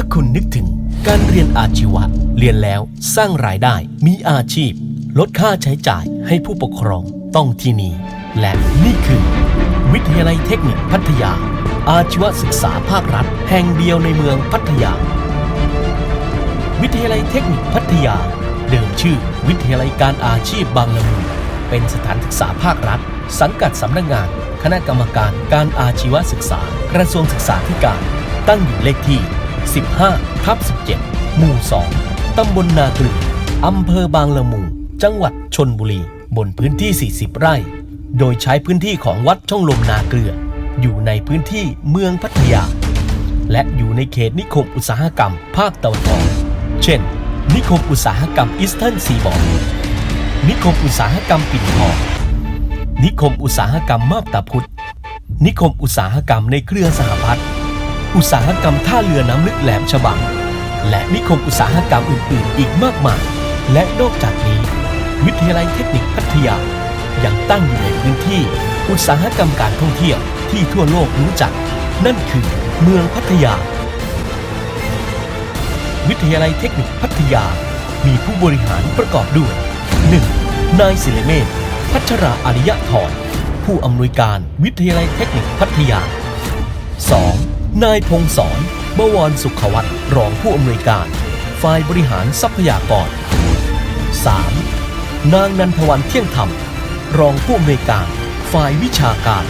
าคุณนึกถึงการเรียนอาชีวะ เรียนแล้วสร้างรายได้ มีอาชีพ ลดค่าใช้จ่ายให้ผู้ปกครองต้องที่นี่ และนี่คือ วิทยาลัยเทคนิคพัทยา อาชีวศึกษาภาครัฐ แห่งเดียวในเมืองพัทยา วิทยาลัยเทคนิคพัทยา เดิมชื่อ วิทยาลัยการอาชีพบางละมุงเป็นสถานศึกษาภาครัฐ สังกัดสำนักงาน คณะกรรมการการอาชีวศึกษา กระทรวงศึกษาธิการ ตั้งอยู่เลขที่ 15ทับ17 หมู่ 2 ตำบลนาเกลืออำเภอบางละมุง จังหวัดชนบุรี บนพื้นที่ 40 ไร่ โดยใช้พื้นที่ของวัดช่องลมนาเกลือ อยู่ในพื้นที่เมืองพัทยา และอยู่ในเขตนิคมอุตสาหกรรม ภาคตะวันออก เช่น นิคมอุตสาหกรรมอีสเทิร์นซีบอร์ดนิคมอุตสาหกรรมปิ่นทอง นิคมอุตสาหกรรมมาบตาพุธนิคมอุตสาหกรรมในเครือสหพัฒน์ อุตสาหกรรมท่าเรือน้ำลึกแหลมฉบัง และนิคมอุตสาหกรรมอื่น ๆ อีกมากมาย และนอกจากนี้ วิทยาลัยเทคนิคพัทยา ยังตั้งอยู่ในพื้นที่อุตสาหกรรมการท่องเที่ยวที่ทั่วโลกรู้จัก นั่นคือเมืองพัทยา วิทยาลัยเทคนิคพัทยา มีผู้บริหารประกอบด้วย 1. นายศิลเมธพัชราอริยธรผู้อำนวยการวิทยาลัยเทคนิคพัทยา 2. นายพงศรบวรสุขวัตรรองผู้อำนวยการ ฝ่ายบริหารทรัพยากร 3. นางนันทวันเที่ยงธรรม รองผู้อำนวยการ ฝ่ายวิชาการ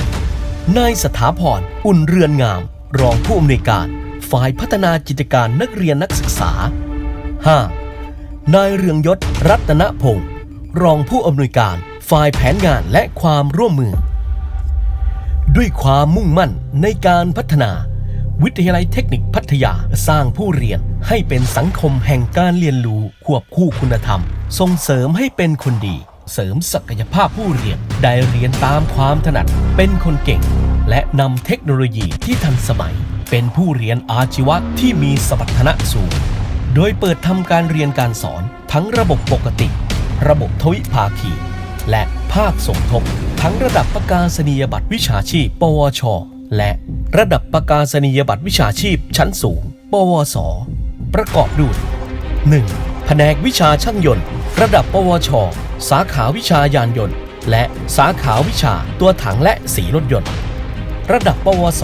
4. นายสถาพรอุ่นเรือนงาม รองผู้อำนวยการ ฝ่ายพัฒนากิจการนักเรียนนักศึกษา 5. นายเรืองยศรัตนพงศ์รองผู้อำนวยการ ฝ่ายแผนงานและความร่วมมือ ด้วยความมุ่งมั่นในการพัฒนา วิทยาลัยเทคนิคพัทยาสร้างผู้เรียนให้เป็นสังคมแห่งการเรียนรู้ควบคู่คุณธรรม ส่งเสริมให้เป็นคนดี เสริมศักยภาพผู้เรียนได้เรียนตามความถนัด เป็นคนเก่ง และนำเทคโนโลยีที่ทันสมัย เป็นผู้เรียนอาชีวะที่มีสมรรถนะสูง โดยเปิดทำการเรียนการสอนทั้งระบบปกติ ระบบทวิภาคี และภาคสมทบ ทั้งระดับประกาศนียบัตรวิชาชีพ ปวช และระดับประกาศนียบัตรวิชาชีพชั้นสูง ปวส ประกอบด้วย 1. แผนกวิชาช่างยนต์ ระดับปวช สาขาวิชายานยนต์ และสาขาวิชาตัวถังและสีรถยนต์ ระดับปวส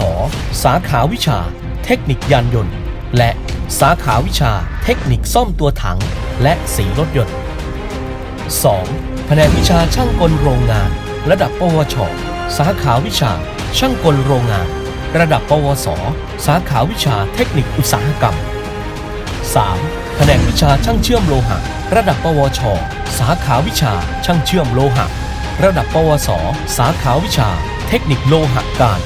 สาขาวิชา เทคนิคยานยนต์ และสาขาวิชาเทคนิคซ่อมตัวถัง และสีรถยนต์ 2. แผนกวิชาช่างกลโรงงาน ระดับปวช สาขาวิชา ช่างกลโรงงาน ระดับปวส สาขาวิชาเทคนิคอุตสาหกรรม 3. แผนกวิชาช่างเชื่อมโลหะ ระดับปวช สาขาวิชาช่างเชื่อมโลหะ ระดับปวส สาขาวิชา เทคนิคโลหะการ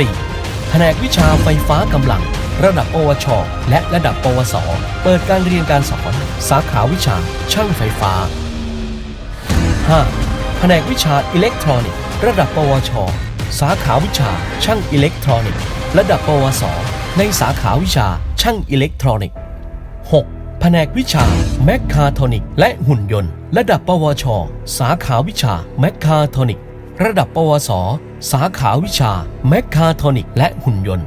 4. แผนกวิชาไฟฟ้ากำลัง ระดับปวช และระดับปวส เปิดการเรียนการสอน สาขาวิชา ช่างไฟฟ้า 5. แผนกวิชาอิเล็กทรอนิกส์ ระดับ ปวช สาขาวิชา ช่างอิเล็กทรอนิกส์ ระดับ ปวส ในสาขาวิชา ช่างอิเล็กทรอนิกส์ 6. แผนกวิชาแมคคาทรอนิกและหุ่นยนต์ ระดับ ปวช สาขาวิชาแมคคาทรอนิกระดับ ปวส สาขาวิชาแมคคาทรอนิกและหุ่นยนต์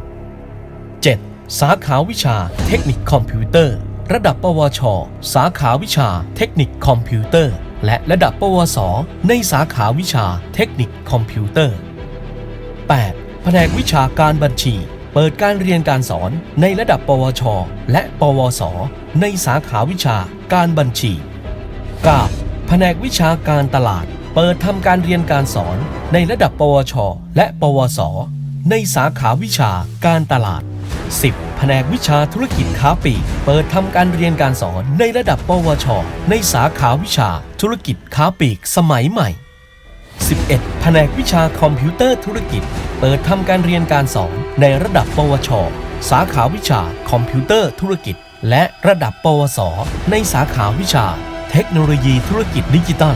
7. สาขาวิชาเทคนิคคอมพิวเตอร์ ระดับปวช สาขาวิชาเทคนิคคอมพิวเตอร์ และระดับปวส ในสาขาวิชาเทคนิคคอมพิวเตอร์ 8. แผนกวิชาการบัญชี เปิดการเรียนการสอนในระดับ ปวช และปวส ในสาขาวิชาการบัญชี 9. แผนกวิชาการตลาด เปิดทำการเรียนการสอนในระดับ ปวช และปวส ในสาขาวิชาการตลาด 10. แผนกวิชาธุรกิจค้าปลีก เปิดทำการเรียนการสอนในระดับปวช ในสาขาวิชาธุรกิจค้าปลีกสมัยใหม่ 11. แผนกวิชาคอมพิวเตอร์ธุรกิจ เปิดทำการเรียนการสอนในระดับปวช สาขาวิชาคอมพิวเตอร์ธุรกิจ และระดับปวส ในสาขาวิชา เทคโนโลยีธุรกิจดิจิตัล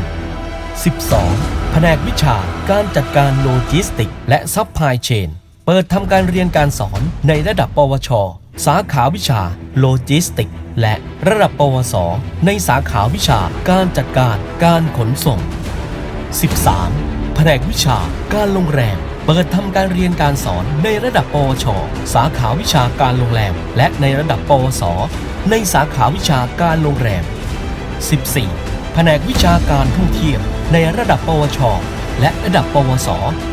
12. แผนกวิชาการจัดการโลจิสติก และซัพพลายเชน เปิดทำการเรียนการสอนในระดับปวช สาขาวิชาโลจิสติก และระดับปวส ในสาขาวิชาการจัดการการขนส่ง 13. แผนกวิชาการโรงแรม เปิดทำการเรียนการสอนในระดับปวช สาขาวิชาการโรงแรม และในระดับปวส ในสาขาวิชาการโรงแรม 14. แผนกวิชาการท่องเที่ยวในระดับปวช และระดับปวส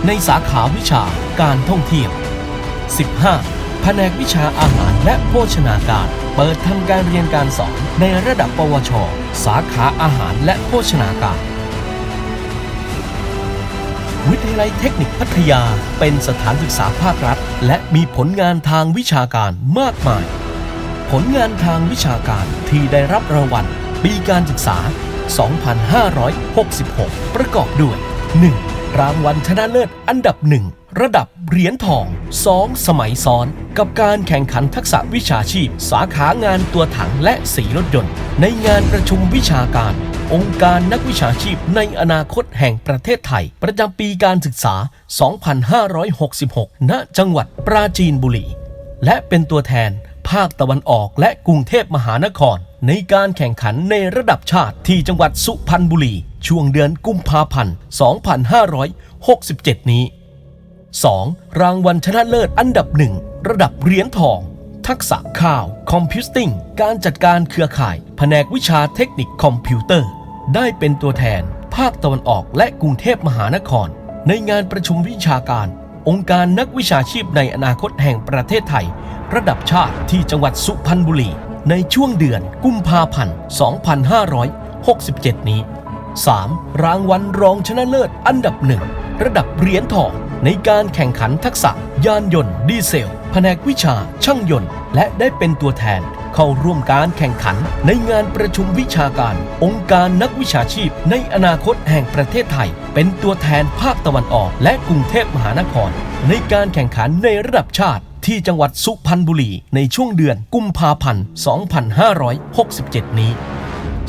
ในสาขาวิชาการท่องเที่ยว 15. แผนกวิชาอาหารและโภชนาการ เปิดทำการเรียนการสอนในระดับปวช สาขาอาหารและโภชนาการ วิทยาลัยเทคนิคพัทยาเป็นสถานศึกษาภาครัฐ และมีผลงานทางวิชาการมากมาย ผลงานทางวิชาการที่ได้รับรางวัลปีการศึกษา 2566 ประกอบด้วย 1. รางวัลชนะเลิศอันดับหนึ่งระดับเหรียญทอง 2. สมัยซ้อน กับการแข่งขันทักษะวิชาชีพ สาขางานตัวถังและสีรถยนต์ ในงานประชุมวิชาการ องค์การนักวิชาชีพในอนาคตแห่งประเทศไทย ประจำปีการศึกษา 2566 ณ จังหวัดปราจีนบุรี และเป็นตัวแทน ภาคตะวันออกและกรุงเทพมหานคร ในการแข่งขันในระดับชาติที่จังหวัดสุพรรณบุรี ช่วงเดือนกุมภาพันธ์ 2567 นี้ 2. รางวัลชนะเลิศอันดับหนึ่งระดับเหรียญทอง ทักษะข่าวคอมพิวติ้งการจัดการเครือข่าย แผนกวิชาเทคนิคคอมพิวเตอร์ ได้เป็นตัวแทน ภาคตะวันออกและกรุงเทพมหานคร ในงานประชุมวิชาการ องค์การนักวิชาชีพในอนาคตแห่งประเทศไทย ระดับชาติที่จังหวัดสุพรรณบุรี ในช่วงเดือนกุมภาพันธ์ 2567 นี้ 3. รางวัลรองชนะเลิศอันดับหนึ่งระดับเหรียญทองในการแข่งขันทักษะยานยนต์ดีเซล แผนกวิชาช่างยนต์ และได้เป็นตัวแทนเข้าร่วมการแข่งขันในงานประชุมวิชาการ องค์การนักวิชาชีพ ในอนาคตแห่งประเทศไทย เป็นตัวแทนภาคตะวันออก และกรุงเทพมหานคร ในการแข่งขันในระดับชาติ ที่จังหวัดสุพรรณบุรีในช่วงเดือนกุมภาพันธ์ 2567 นี้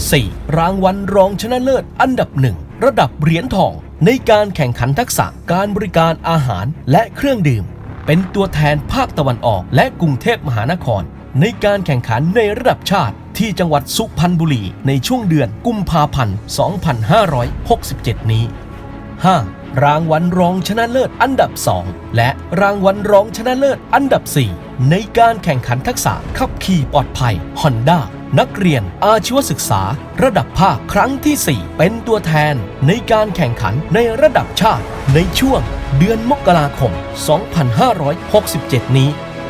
4. รางวัลรองชนะเลิศอันดับหนึ่งระดับเหรียญทอง ในการแข่งขันทักษะการบริการอาหารและเครื่องดื่ม เป็นตัวแทนภาคตะวันออกและกรุงเทพมหานคร ในการแข่งขันในระดับชาติที่จังหวัดสุพรรณบุรีในช่วงเดือนกุมภาพันธ์ 2567 นี้ 5. รางวัลรองชนะเลิศอันดับ 2 และรางวัลรองชนะเลิศอันดับ 4 ในการแข่งขันทักษะขับขี่ปลอดภัย Honda นักเรียนอาชีวศึกษา ระดับภาคครั้งที่ 4 เป็นตัวแทนในการแข่งขันในระดับชาติ ในช่วงเดือนมกราคม 2567 นี้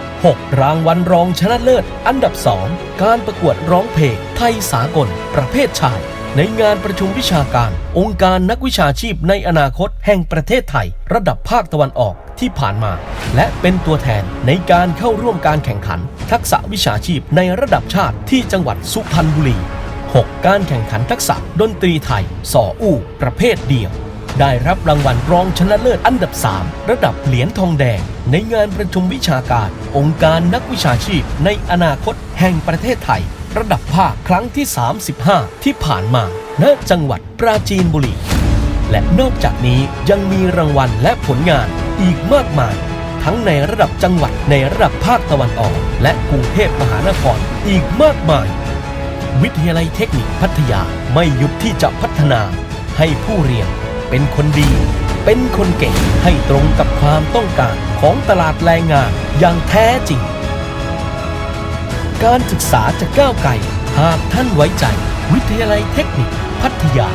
6. รางวัลรองชนะเลิศอันดับ 2 การประกวดร้องเพลงไทยสากล ประเภทชาย ในงานประชุมวิชาการ องค์การนักวิชาชีพในอนาคตแห่งประเทศไทย ระดับภาคตะวันออกที่ผ่านมา และเป็นตัวแทนในการเข้าร่วมการแข่งขัน ทักษะวิชาชีพในระดับชาติที่จังหวัดสุพรรณบุรี 6. การแข่งขันทักษะดนตรีไทยสออู้ประเภทเดียว ได้รับรางวัลรองชนะเลิศอันดับ 3 ระดับเหรียญทองแดง ในงานประชุมวิชาการ องค์การนักวิชาชีพในอนาคตแห่งประเทศไทย ระดับภาคครั้งที่ 35 ที่ผ่านมาณจังหวัดปราจีนบุรี และนอกจากนี้ยังมีรางวัลและผลงานอีกมากมาย ทั้งในระดับจังหวัดในระดับภาคตะวันออก และกรุงเทพมหานครอีกมากมาย วิทยาลัยเทคนิคพัทยาไม่หยุดที่จะพัฒนา ให้ผู้เรียนเป็นคนดี เป็นคนเก่งให้ตรงกับความต้องการของตลาดแรงงานอย่างแท้จริง การศึกษาจะก้าวไกลหากท่านไว้ใจ วิทยาลัยเทคนิค พัทยา